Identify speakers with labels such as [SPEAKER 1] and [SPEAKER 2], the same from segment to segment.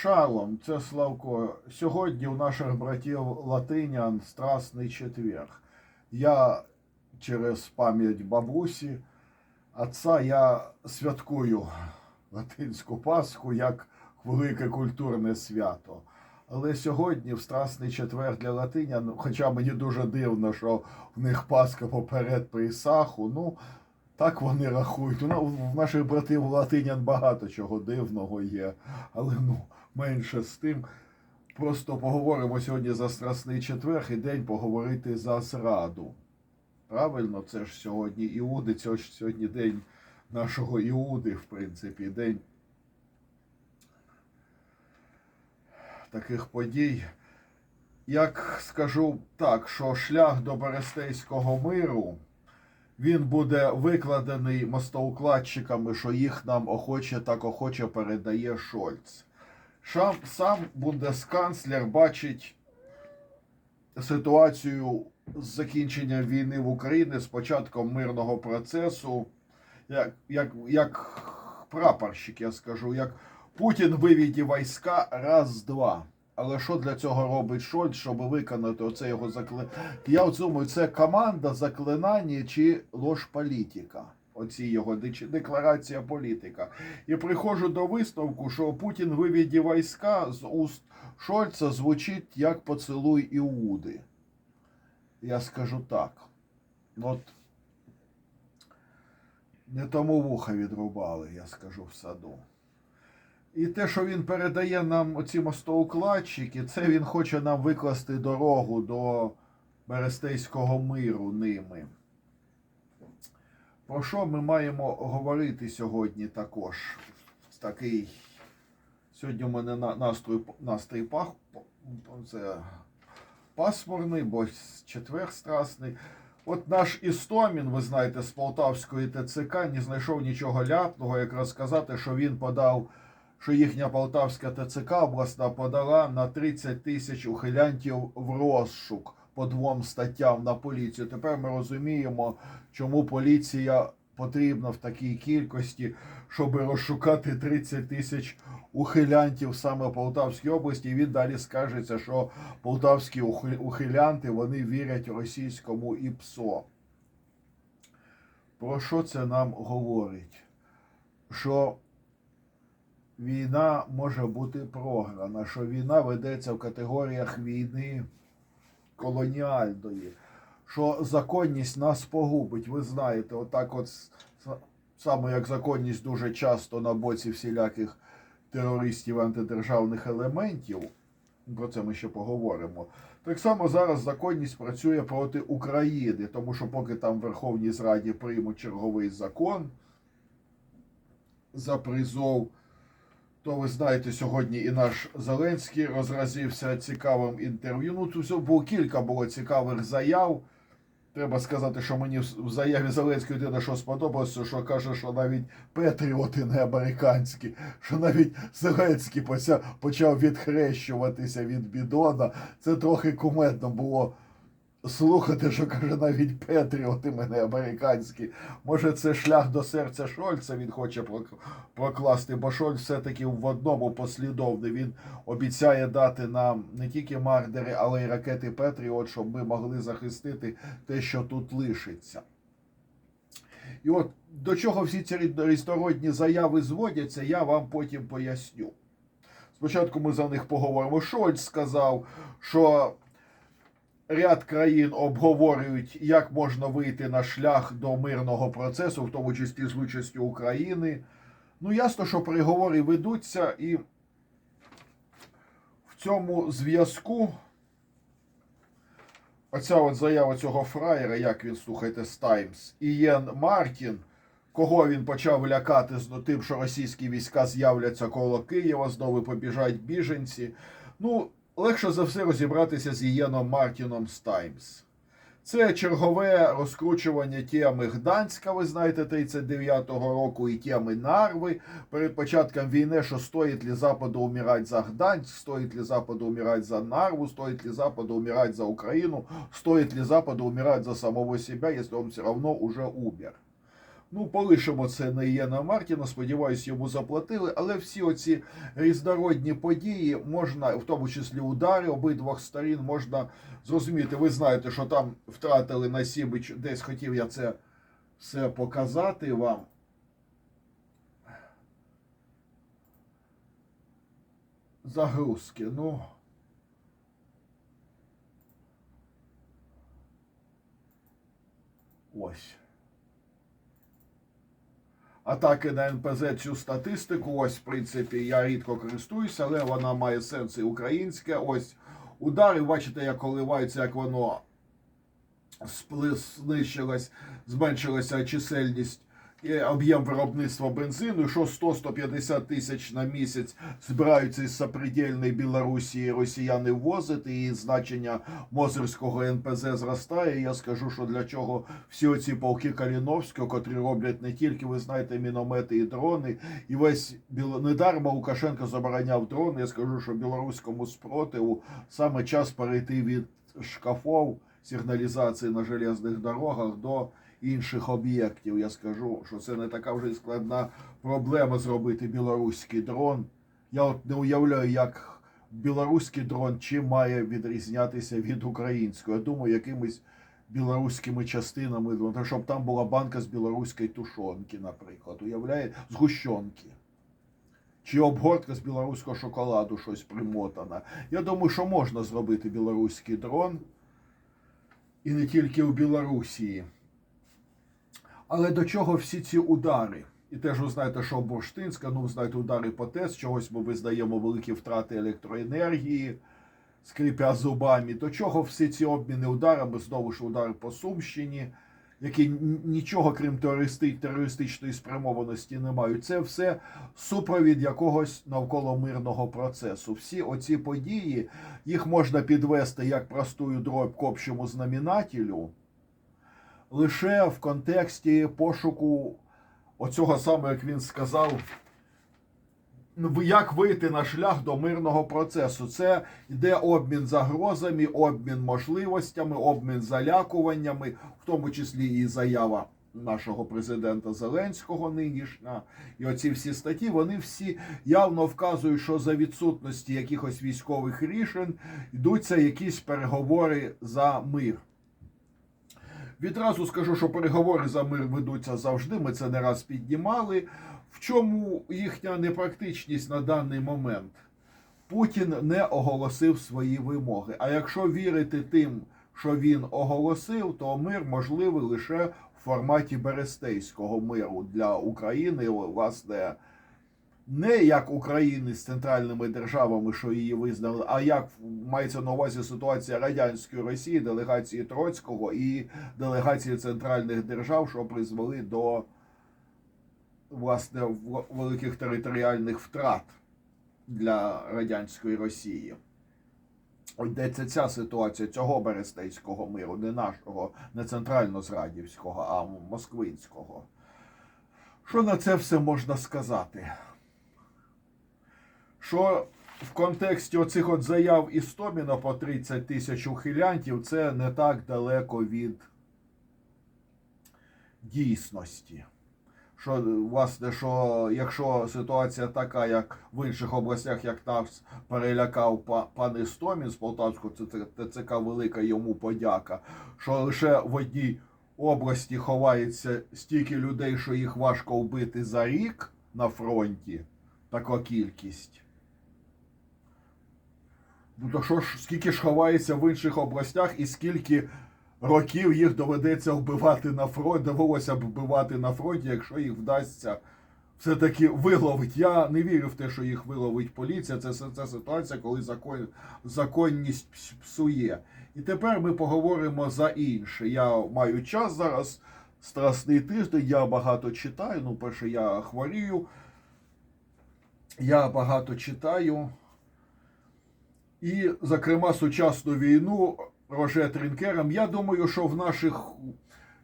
[SPEAKER 1] Шалом, це Славко. Сьогодні у наших братів латинян Страсний четвер. Я через пам'ять бабусі, отца, я святкую латинську Пасху як велике культурне свято. Але сьогодні, в Страсний четвер для латинян, хоча мені дуже дивно, що в них Пасха поперед Присаху, ну так вони рахують. Ну, в наших братів латинян багато чого дивного є, але ну менше з тим. Просто поговоримо сьогодні за Страсний четвер і день поговорити за зраду. Правильно, це ж сьогодні Іуди, це ж сьогодні день нашого Іуди, в принципі, день таких подій. Як скажу так, що шлях до Берестейського миру він буде викладений мостоукладчиками, що їх нам охоче так охоче передає Шольц. Сам, сам бундесканцлер бачить ситуацію з закінченням війни в Україні з початком мирного процесу, як, як, як прапорщик, я скажу, як Путін вивіді війська раз-два. Але що для цього робить Шольц, щоб виконати оце його заклинання? Я думаю, це команда заклинання чи лож політика. Оці його декларація політика. І приходжу до висновку, що Путін вивіді війська з уст Шольца звучить як поцілуй Іуди. Я скажу так. От не тому вуха відрубали, я скажу в саду. І те, що він передає нам оці мостоукладчики, це він хоче нам викласти дорогу до Берестейського миру ними. Про що ми маємо говорити сьогодні також? Такий. Сьогодні у мене настрій, настрій пах, це пасмурний, бо четвер страсний. От наш Істомін, ви знаєте, з Полтавської ТЦК не знайшов нічого ляпного, як розказати, що він подав, що їхня Полтавська ТЦК обласна подала на 30 тисяч ухилянтів в розшук по двом статтям на поліцію. Тепер ми розуміємо, чому поліція потрібна в такій кількості, щоб розшукати 30 тисяч ухилянтів саме в Полтавській області. І він далі скажеться, що полтавські ухилянти вони вірять російському ІПСО. Про що це нам говорить? Що війна може бути програна, що війна ведеться в категоріях війни колоніальної, що законність нас погубить. Ви знаєте, отак от саме як законність дуже часто на боці всіляких терористів антидержавних елементів. Про це ми ще поговоримо. Так само зараз законність працює проти України, тому що поки там в Верховній Зраді приймуть черговий закон за призов, то ви знаєте, сьогодні і наш Зеленський розразився цікавим інтерв'ю. Ну, тут було кілька було цікавих заяв. Треба сказати, що мені в заяві Зеленського єдине, що сподобалося, що каже, що навіть патріоти не американські, що навіть Зеленський почав відхрещуватися від бідона. Це трохи кумедно було слухати, що каже навіть патріоти мене американські. Може, це шлях до серця Шольца він хоче прокласти, бо Шольц все-таки в одному послідовний. Він обіцяє дати нам не тільки мардери, але й ракети Петріот, щоб ми могли захистити те, що тут лишиться. І от до чого всі ці різнородні заяви зводяться, я вам потім поясню. Спочатку ми за них поговоримо. Шольц сказав, що ряд країн обговорюють, як можна вийти на шлях до мирного процесу, в тому числі з участю України. Ну, ясно, що переговори ведуться, і в цьому зв'язку оця от заява цього фраєра, як він слухайте, з Таймс, Ієн Мартін, кого він почав лякати з тим, що російські війська з'являться коло Києва, знову побіжать біженці. Ну, легше за все розібратися з Ієном Мартіном з Таймс. Це чергове розкручування теми Гданська, ви знаєте, 39-го року, і теми Нарви перед початком війни, що стоїть ли Западу умирать за Гданськ, стоїть ли Западу умирать за Нарву, стоїть ли Западу умирать за Україну, стоїть ли Западу умирать за самого себя, если он все равно уже умер. Ну, полишимо це на Єна Мартіна, сподіваюсь, йому заплатили. Але всі оці різнородні події можна, в тому числі удари обидвох сторін, можна зрозуміти. Ви знаєте, що там втратили на Сібич, десь хотів я це все показати вам. Загрузки, ну. Ось. Атаки на НПЗ цю статистику. Ось, в принципі, я рідко користуюся, але вона має сенс і українське. Ось удари, бачите, як коливається, як воно знищилось, зменшилася чисельність об'єм виробництва бензину, що 100-150 тисяч на місяць збираються із сопредельної Білорусі росіяни ввозити, і значення Мозерського НПЗ зростає. Я скажу, що для чого всі оці полки Каліновського, котрі роблять не тільки, ви знаєте, міномети і дрони, і весь біло... недарма Лукашенко забороняв дрони. Я скажу, що білоруському спротиву саме час перейти від шкафов сигналізації на железних дорогах до інших об'єктів. Я скажу, що це не така вже складна проблема зробити білоруський дрон. Я от не уявляю, як білоруський дрон чим має відрізнятися від українського. Я думаю, якимись білоруськими частинами, ну, щоб там була банка з білоруської тушонки, наприклад. Уявляє, згущенки. Чи обгортка з білоруського шоколаду щось примотана. Я думаю, що можна зробити білоруський дрон. І не тільки у Білорусі. Але до чого всі ці удари? І теж ви знаєте, що Бурштинська, ну ви знаєте, удари по ТЕС, чогось ми визнаємо великі втрати електроенергії, скрипя зубами. До чого всі ці обміни ударами, знову ж удари по Сумщині, які нічого крім терористи, терористичної спрямованості не мають. Це все супровід якогось навколо мирного процесу. Всі оці події, їх можна підвести як простую дробь к общому знаменателю, лише в контексті пошуку оцього саме, як він сказав, ну, як вийти на шлях до мирного процесу. Це йде обмін загрозами, обмін можливостями, обмін залякуваннями, в тому числі і заява нашого президента Зеленського нинішня. І оці всі статті, вони всі явно вказують, що за відсутності якихось військових рішень йдуться якісь переговори за мир. Відразу скажу, що переговори за мир ведуться завжди. Ми це не раз піднімали. В чому їхня непрактичність на даний момент? Путін не оголосив свої вимоги. А якщо вірити тим, що він оголосив, то мир можливий лише в форматі Берестейського миру для України, власне, не як України з центральними державами, що її визнали, а як мається на увазі ситуація радянської Росії, делегації Троцького і делегації центральних держав, що призвели до власне великих територіальних втрат для радянської Росії. Йдеться ця ситуація цього Берестейського миру, не нашого, не центрально-зрадівського, а москвинського. Що на це все можна сказати? Що в контексті оцих от заяв Істоміна по 30 тисяч ухилянтів це не так далеко від дійсності. Що, власне, що якщо ситуація така, як в інших областях, як нас перелякав па- пан Істомін з Полтавського ТЦ- ТЦК, велика йому подяка, що лише в одній області ховається стільки людей, що їх важко вбити за рік на фронті, така кількість. Ну то що ж, скільки ж ховається в інших областях і скільки років їх доведеться вбивати на фронт, довелося б вбивати на фронті, якщо їх вдасться все-таки виловить. Я не вірю в те, що їх виловить поліція. Це, це, ситуація, коли закон, законність псує. І тепер ми поговоримо за інше. Я маю час зараз, страсний тиждень, я багато читаю. Ну, перше, я хворію. Я багато читаю. І, зокрема, сучасну війну Роже Трінкером. Я думаю, що в наших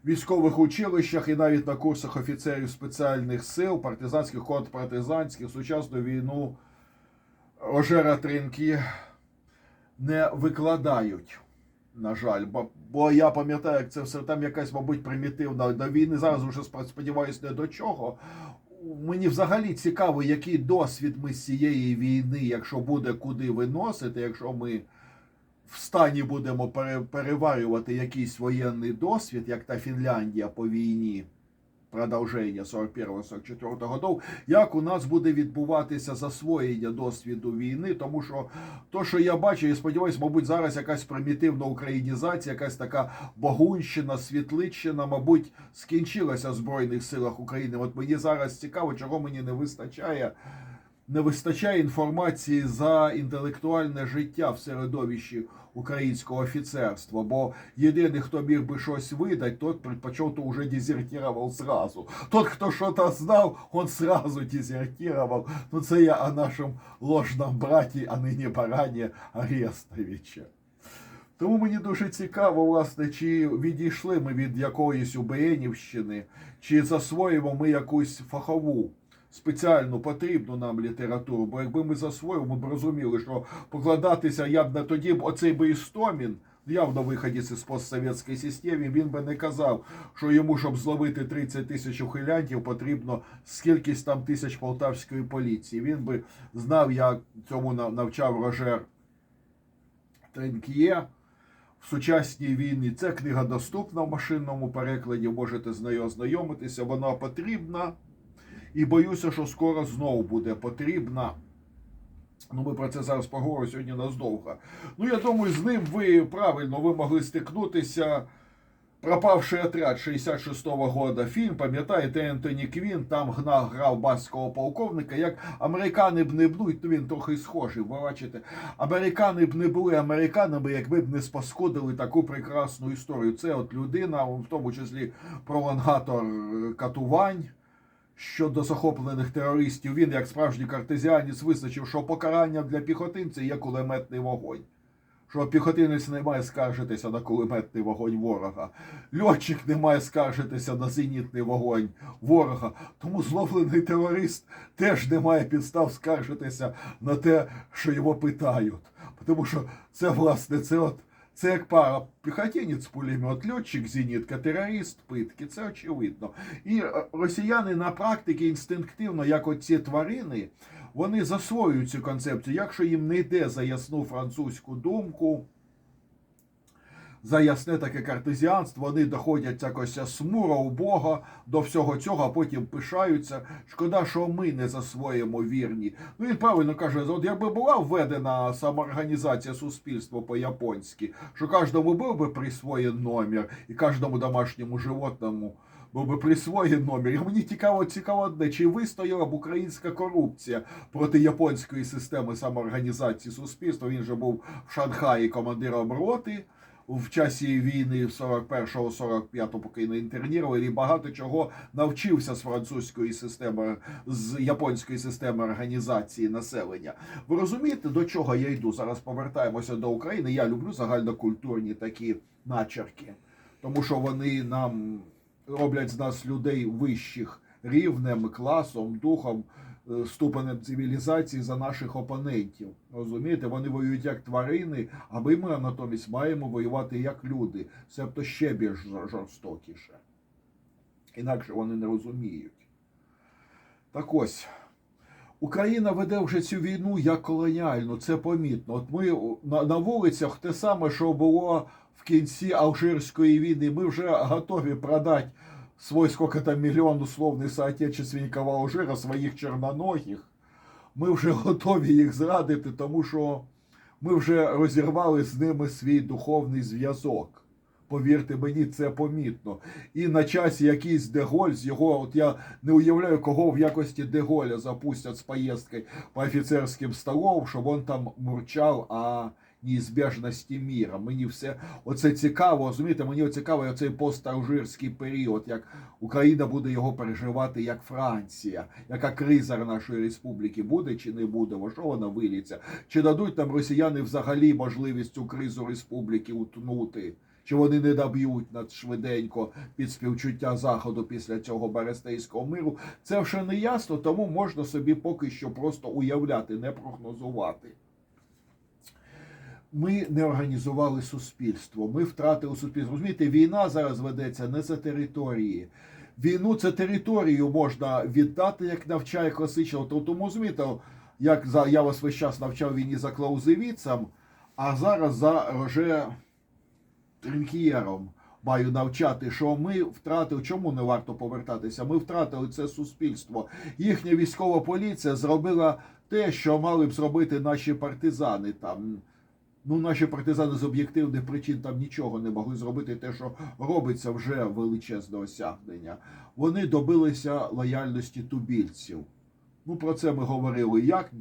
[SPEAKER 1] військових училищах і навіть на курсах офіцерів спеціальних сил, партизанських, контрпартизанських, сучасну війну Рожера Трінкі не викладають. На жаль, бо Бо я пам'ятаю, як це все там якась, мабуть, примітивна до війни. Зараз вже сподіваюся, не до чого. Мені взагалі цікаво, який досвід ми з цієї війни, якщо буде куди виносити, якщо ми в стані будемо пере- переварювати якийсь воєнний досвід, як та Фінляндія по війні, продовження 41-44 годов, як у нас буде відбуватися засвоєння досвіду війни, тому що то, що я бачу, я сподіваюся, мабуть, зараз якась примітивна українізація, якась така багунщина, світличчина, мабуть, скінчилася в Збройних силах України. От мені зараз цікаво, чого мені не вистачає. Не вистачає інформації за інтелектуальне життя в середовищі українського офіцерства, бо єдиний, хто міг би щось видати, тот предпочел, то уже дезертировал сразу. Тот, хто щось знав, он сразу дезертировал. Ну це я о нашому ложному браті, а нині барані Арестовича. Тому мені дуже цікаво, власне, чи відійшли ми від якоїсь УБНівщини, чи засвоїмо ми якусь фахову, спеціальну потрібну нам літературу. Бо якби ми засвоїли, ми б розуміли, що покладатися я б на тоді б оцей би Істомін, явно виходець із постсовєтської системи, він би не казав, що йому, щоб зловити 30 тисяч ухилянтів, потрібно скількись там тисяч полтавської поліції. Він би знав, як цьому навчав Рожер Тренк'є в сучасній війні. Ця книга доступна в машинному перекладі, можете з нею ознайомитися. Вона потрібна. І боюся, що скоро знову буде потрібна. Ну, ми про це зараз поговоримо сьогодні наздовго. Ну, я думаю, з ним ви правильно ви могли стикнутися. Пропавший отряд 66-го года фільм, пам'ятаєте, Ентоні Квін там гнав, грав баского полковника. Як американи б не були, то він трохи схожий. Ви бачите, американи б не були американами, якби б не спаскудили таку прекрасну історію. Це от людина, в тому числі пролонгатор е, катувань. Щодо захоплених терористів, він, як справжній картезіанець, визначив, що покарання для піхотинця є кулеметний вогонь. Що піхотинець не має скаржитися на кулеметний вогонь ворога. Льотчик не має скаржитися на зенітний вогонь ворога. Тому зловлений терорист теж не має підстав скаржитися на те, що його питають. Тому що це, власне, це от. Це як пара піхотинець пулемет, льотчик, зенітка, терорист, питки. Це очевидно. І е, росіяни на практиці інстинктивно, як оці тварини, вони засвоюють цю концепцію. Якщо їм не йде за ясну французьку думку, за ясне таке картезіанство, вони доходять якось смуро убого до всього цього, а потім пишаються. Шкода, що ми не засвоїмо вірні. Ну він правильно каже, от якби була введена самоорганізація суспільства по-японськи, що кожному був би присвоєн номер і кожному домашньому животному. Був би присвоєн номер. І мені цікаво, цікаво одне, чи вистояла б українська корупція проти японської системи самоорганізації суспільства. Він же був в Шанхаї командиром роти в часі війни 41-45, поки не інтернірували, і багато чого навчився з французької системи, з японської системи організації населення. Ви розумієте, до чого я йду? Зараз повертаємося до України. Я люблю загальнокультурні такі начерки, тому що вони нам роблять з нас людей вищих рівнем, класом, духом, ступенем цивілізації за наших опонентів. Розумієте, вони воюють як тварини, а ми натомість маємо воювати як люди, себто ще більш жорстокіше. Інакше вони не розуміють. Так ось. Україна веде вже цю війну як колоніальну, це помітно. От ми на, на вулицях те саме, що було в кінці Алжирської війни. Ми вже готові продати свой сколько там мільйон условний соотечественників Алжира, своїх чорноногих. Ми вже готові їх зрадити, тому що ми вже розірвали з ними свій духовний зв'язок. Повірте мені, це помітно. І на часі якийсь Деголь з його, от я не уявляю, кого в якості Деголя запустять з поїздкою по офіцерським столом, щоб він там мурчав о неізбежності міра. Мені все оце цікаво, розумієте, мені цікаво оцей посталжирський період, як Україна буде його переживати як Франція, яка криза нашої республіки буде чи не буде, во що вона виліться, чи дадуть нам росіяни взагалі можливість цю кризу республіки утнути. Чи вони не доб'ють нас швиденько під співчуття заходу після цього Берестейського миру? Це вже не ясно, тому можна собі поки що просто уявляти, не прогнозувати. Ми не організували суспільство. Ми втратили суспільство. Розумієте, війна зараз ведеться не за території. Війну це територію можна віддати, як навчає класично. То- Тому розумієте, як за я вас весь час навчав війні за Клаузевіцем, а зараз за Роже Трінк'єром маю навчати, що ми втратили, чому не варто повертатися? Ми втратили це суспільство. Їхня військова поліція зробила те, що мали б зробити наші партизани там. Ну, наші партизани з об'єктивних причин там нічого не могли зробити. Те, що робиться, вже величезне осягнення. Вони добилися лояльності тубільців. Ну, про це ми говорили. Як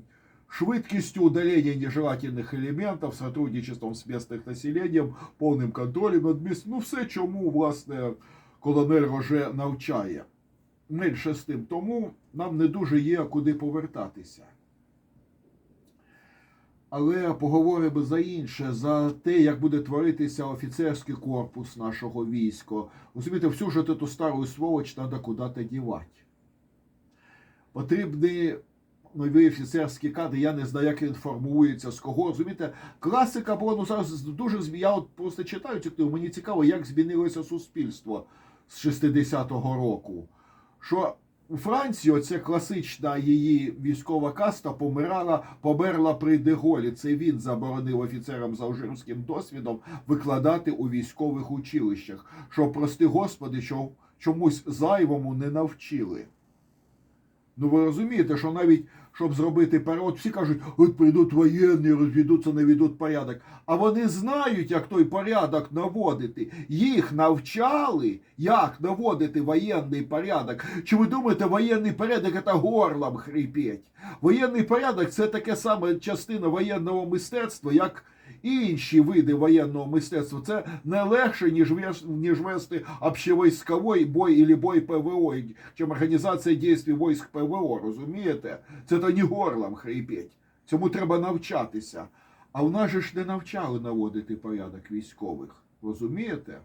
[SPEAKER 1] швидкістю удаления нежелательных элементов, сотрудничеством с местным населением, повним контролем над міст. Ну, все, чому, власне, колонель Роже навчає. Менше з тим. Тому нам не дуже є куди повертатися. Але поговоримо за інше, за те, як буде творитися офіцерський корпус нашого війська. Розумієте, всю ж эту стару сволоч треба куди-то дівати. Потрібні нові офіцерські кадри, я не знаю, як він формується, з кого. Розумієте, класика була ну зараз дуже змі- Я от просто читаю цю книгу, мені цікаво, як змінилося суспільство з 60-го року. Що Франції оця класична її військова каста помирала, померла при Деголі. Це він заборонив офіцерам з алжирським досвідом викладати у військових училищах. Що, прости господи, що чомусь зайвому не навчили. Ну ви розумієте, що навіть щоб зробити перевод, всі кажуть, от прийдуть воєнні, розвідуться, наведуть порядок. А вони знають, як той порядок наводити. Їх навчали, як наводити воєнний порядок. Чи ви думаєте, воєнний порядок це горлом хрипеть? Воєнний порядок це таке саме частина воєнного мистецтва, як інші види воєнного мистецтва. Це не легше, ніж, ніж вести общевойсковий бой або бой ПВО, чим організація дій військ ПВО, розумієте? Це то не горлом хрипеть. Цьому треба навчатися. А в нас же ж не навчали наводити порядок військових. Розумієте?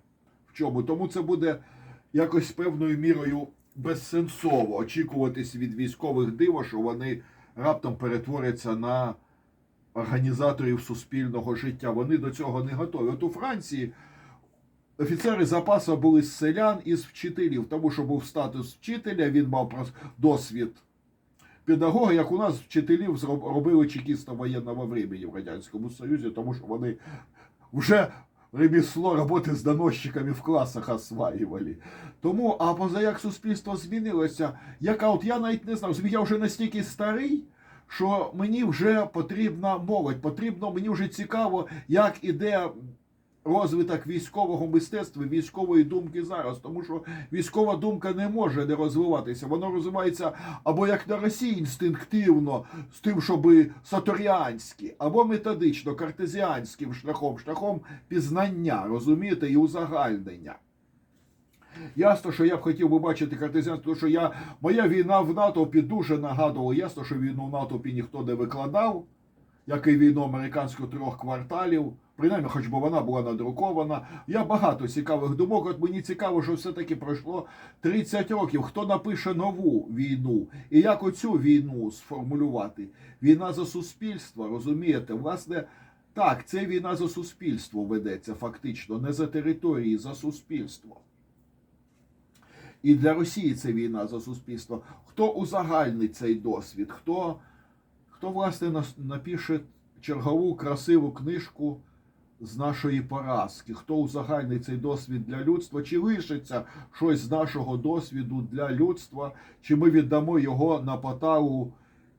[SPEAKER 1] В чому? Тому це буде якось певною мірою безсенсово очікуватись від військових диво, що вони раптом перетворяться на організаторів суспільного життя. Вони до цього не готові. От у Франції офіцери запасу були з селян і з вчителів, тому що був статус вчителя, він мав досвід педагога, як у нас вчителів робили чекістом воєнного времени в Радянському Союзі, тому що вони вже ремісло роботи з доносчиками в класах осваювали. Тому, а поза як суспільство змінилося, яка от я навіть не знав, я вже настільки старий, що мені вже потрібна молодь, потрібно, мені вже цікаво, як іде розвиток військового мистецтва, військової думки зараз, тому що військова думка не може не розвиватися. Воно розвивається або як на Росії інстинктивно, з тим, щоб саторіанські, або методично, картезіанським шляхом, шляхом пізнання, розумієте, і узагальнення. Ясно, що я б хотів би бачити картезіанство, тому що я, моя війна в натовпі дуже нагадувала. Ясно, що війну в натовпі ніхто не викладав, як і війну американську трьох кварталів. Принаймні, хоч би вона була надрукована. Я багато цікавих думок. От мені цікаво, що все-таки пройшло 30 років. Хто напише нову війну? І як оцю війну сформулювати? Війна за суспільство, розумієте? Власне, так, це війна за суспільство ведеться фактично, не за території, за суспільство. І для Росії це війна за суспільство. Хто узагальнить цей досвід? Хто, хто власне напише чергову красиву книжку з нашої поразки? Хто узагальнить цей досвід для людства? Чи лишиться щось з нашого досвіду для людства? Чи ми віддамо його на поталу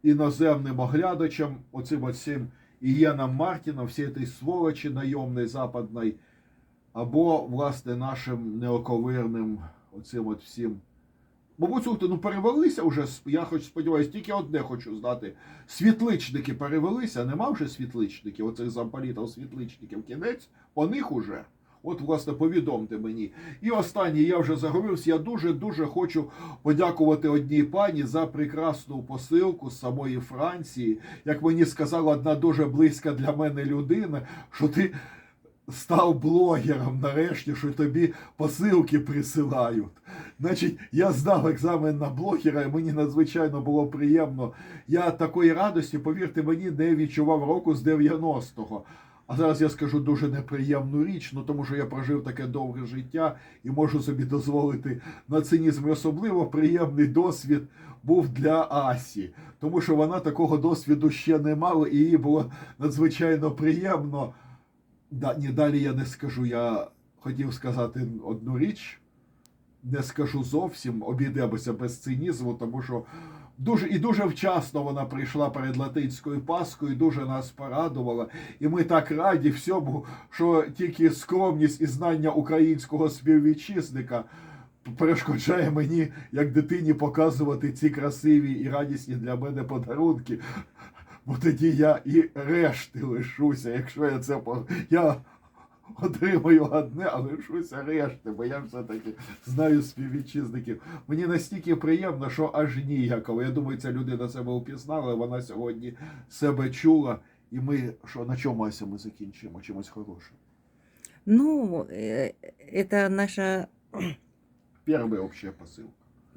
[SPEAKER 1] іноземним оглядачам, оцим оцим Ієнам Мартіном, всій цієї сволочі найомної западної, або, власне, нашим неоковирним оцим от всім. Мабуть, слухайте, ну перевелися вже, я хоч сподіваюся, тільки одне хочу знати. Світличники перевелися, нема вже світличників, оцих замполітів світличників. Кінець, по них уже. От, власне, повідомте мені. І останнє, я вже заговорився, я дуже-дуже хочу подякувати одній пані за прекрасну посилку з самої Франції. Як мені сказала одна дуже близька для мене людина, що ти став блогером нарешті, що тобі посилки присилають. Значить, я здав екзамен на блогера, і мені надзвичайно було приємно. Я такої радості, повірте мені, не відчував року з 90-го. А зараз я скажу дуже неприємну річ, ну тому що я прожив таке довге життя і можу собі дозволити на цинізм. І особливо приємний досвід був для Асі, тому що вона такого досвіду ще не мала, і їй було надзвичайно приємно. Да, ні, далі я не скажу. Я хотів сказати одну річ, не скажу зовсім, обійдемося без цинізму, тому що дуже і дуже вчасно вона прийшла перед латинською Паскою, дуже нас порадувала. І ми так раді всьому, що тільки скромність і знання українського співвітчизника перешкоджає мені, як дитині, показувати ці красиві і радісні для мене подарунки. Бо тоді я і решти лишуся, якщо я це по- я отримаю одне, а лишуся решти, бо я все-таки знаю співвітчизників. Мені настільки приємно, що аж ніяково. Я думаю, ця людина себе упізнала, вона сьогодні себе чула. І ми що на чому Ася ми закінчимо? Чимось хорошим.
[SPEAKER 2] Ну, э, это наша
[SPEAKER 1] Перша общая посилка.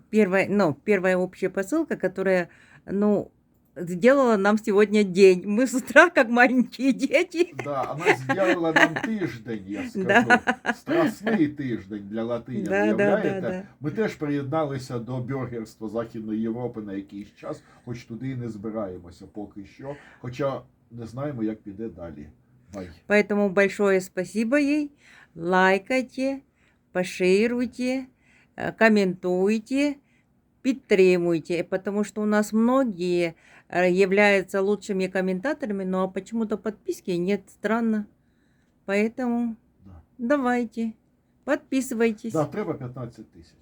[SPEAKER 2] первая, ну, первая общая посылка, которая, ну, сделала нам сегодня день. Мы с утра, как маленькие дети.
[SPEAKER 1] Да, вона зробила нам тиждень, я скажу.
[SPEAKER 2] Да.
[SPEAKER 1] Страсний тиждень для латинян.
[SPEAKER 2] Да, да,
[SPEAKER 1] Уявляєте?
[SPEAKER 2] да, да.
[SPEAKER 1] Ми теж приєдналися до бюргерства Західної Європи на якийсь час, хоч туди і не збираємося поки що. Хоча не знаємо, як піде далі. Бай.
[SPEAKER 2] Поэтому большое спасибо ей. Лайкайте, пошируйте, э, комментуйте, підтримуйте, потому что у нас многие э, являются лучшими комментаторами, но почему-то подписки нет, странно. Поэтому
[SPEAKER 1] Да.
[SPEAKER 2] давайте, подписывайтесь.
[SPEAKER 1] Да, треба 15 тисяч.